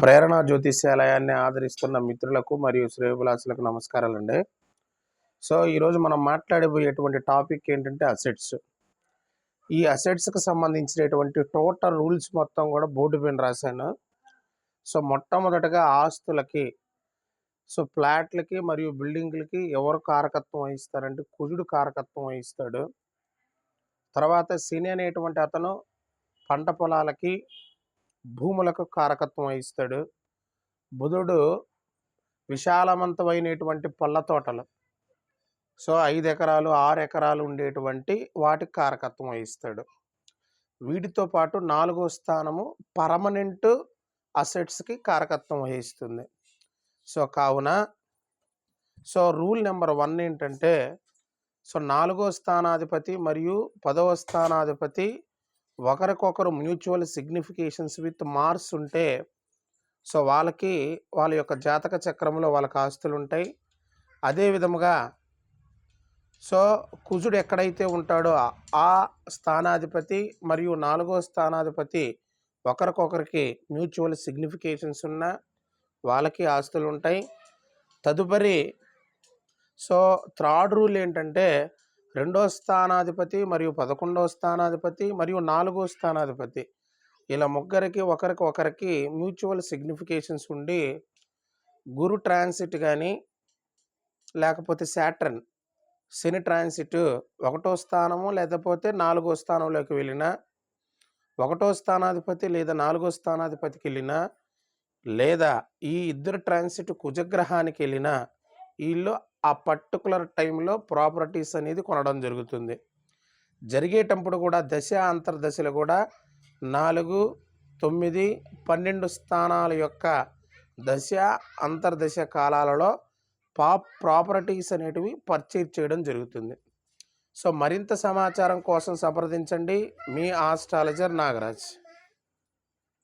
ప్రేరణ జ్యోతిష్యాలయాన్ని ఆదరిస్తున్న మిత్రులకు మరియు శ్రేయభిలాసులకు నమస్కారాలండి. సో ఈరోజు మనం మాట్లాడబోయేటువంటి టాపిక్ ఏంటంటే అసెట్స్. ఈ అసెట్స్కి సంబంధించినటువంటి టోటల్ రూల్స్ మొత్తం కూడా బోర్డు పైన రాశాను. సో మొట్టమొదటగా ఆస్తులకి సో ఫ్లాట్లకి మరియు బిల్డింగ్లకి ఎవరు కారకత్వం వహిస్తారంటే కుజుడు కారకత్వం వహిస్తాడు. తర్వాత శని అనేటువంటి అతను పంట పొలాలకి భూములకు కారకత్వం వహిస్తాడు. బుధుడు విశాలవంతమైనటువంటి పళ్ళ తోటలు. సో ఐదు ఎకరాలు ఆరు ఎకరాలు ఉండేటువంటి వాటికి కారకత్వం వహిస్తాడు. వీటితో పాటు నాలుగో స్థానము పర్మనెంట్ అసెట్స్కి కారకత్వం వహిస్తుంది. సో కావున సో రూల్ నెంబర్ వన్ ఏంటంటే సో నాలుగో స్థానాధిపతి మరియు పదవ స్థానాధిపతి ఒకరికొకరు మ్యూచువల్ సిగ్నిఫికేషన్స్ విత్ మార్స్ ఉంటే సో వాళ్ళకి వాళ్ళ యొక్క జాతక చక్రంలో వాళ్ళకి ఆస్తులు ఉంటాయి. అదే విధముగా సో కుజుడు ఎక్కడైతే ఉంటాడో ఆ స్థానాధిపతి మరియు నాలుగో స్థానాధిపతి ఒకరికొకరికి మ్యూచువల్ సిగ్నిఫికేషన్స్ ఉన్న వాళ్ళకి ఆస్తులు ఉంటాయి. తదుపరి సో థర్డ్ రూల్ ఏంటంటే రెండో స్థానాధిపతి మరియు పదకొండవ స్థానాధిపతి మరియు నాలుగో స్థానాధిపతి. ఇలా ముగ్గురికి ఒకరికి ఒకరికి మ్యూచువల్ సిగ్నిఫికేషన్స్ ఉండి గురు ట్రాన్సిట్ కానీ లేకపోతే శాటర్న్ శని ట్రాన్సిట్ ఒకటో స్థానము లేకపోతే నాలుగో స్థానంలోకి వెళ్ళిన ఒకటో స్థానాధిపతి లేదా నాలుగో స్థానాధిపతికి వెళ్ళినా లేదా ఈ ఇద్దరు ట్రాన్సిట్ కుజగ్రహానికి వెళ్ళినా వీళ్ళు ఆ పర్టికులర్ టైంలో ప్రాపర్టీస్ అనేది కొనడం జరుగుతుంది. జరిగేటప్పుడు కూడా దశ అంతర్దశలు కూడా నాలుగు తొమ్మిది పన్నెండు స్థానాల యొక్క దశ అంతర్దశ కాలాలలో పా ప్రాపర్టీస్ అనేటివి పర్చేజ్ చేయడం జరుగుతుంది. సో మరింత సమాచారం కోసం సంప్రదించండి మీ ఆస్ట్రాలజర్ నాగరాజ్.